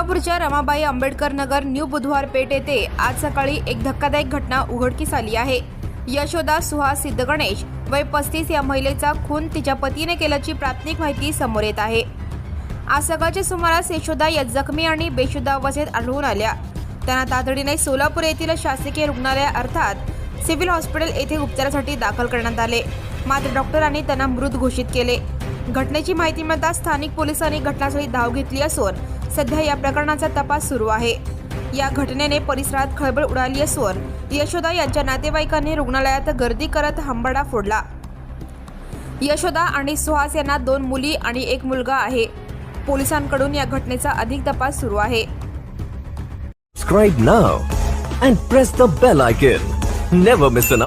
सोलापूरच्या रमाबाई आंबेडकर नगर न्यू बुधवार पेठ येथे आज सकाळी एक धक्कादायक घटना उघडकीस आली आहे. यशोदा सुहास सिद्धगणेश वय पस्तीस या महिलेचा खून तिच्या पतीने केल्याची प्राथमिक माहिती समोर येत आहे. आज सकाळच्या सुमारास यशोदा या जखमी आणि बेशुद्ध अवस्थेत आढळून आल्या. त्यांना तातडीने सोलापूर येथील शासकीय रुग्णालय अर्थात सिव्हिल हॉस्पिटल येथे उपचारासाठी दाखल करण्यात आले. मात्र डॉक्टरांनी त्यांना मृत घोषित केले. घटनेची माहिती मिळताच स्थानिक पोलिसांनी घटनास्थळी धाव घेतली असून सध्या या प्रकरणाचा तपास सुरू आहे. या घटनेने परिसरात खळबळ उडाली असून यशोदा यांच्या नातेवाईकांनी रुग्णालयात गर्दी करत हंबाडा फोडला. यशोदा आणि सुहास यांना दोन मुली आणि एक मुलगा आहे. पोलिसांकडून या घटनेचा अधिक तपास सुरू आहे. Subscribe now and press the bell icon. Never miss an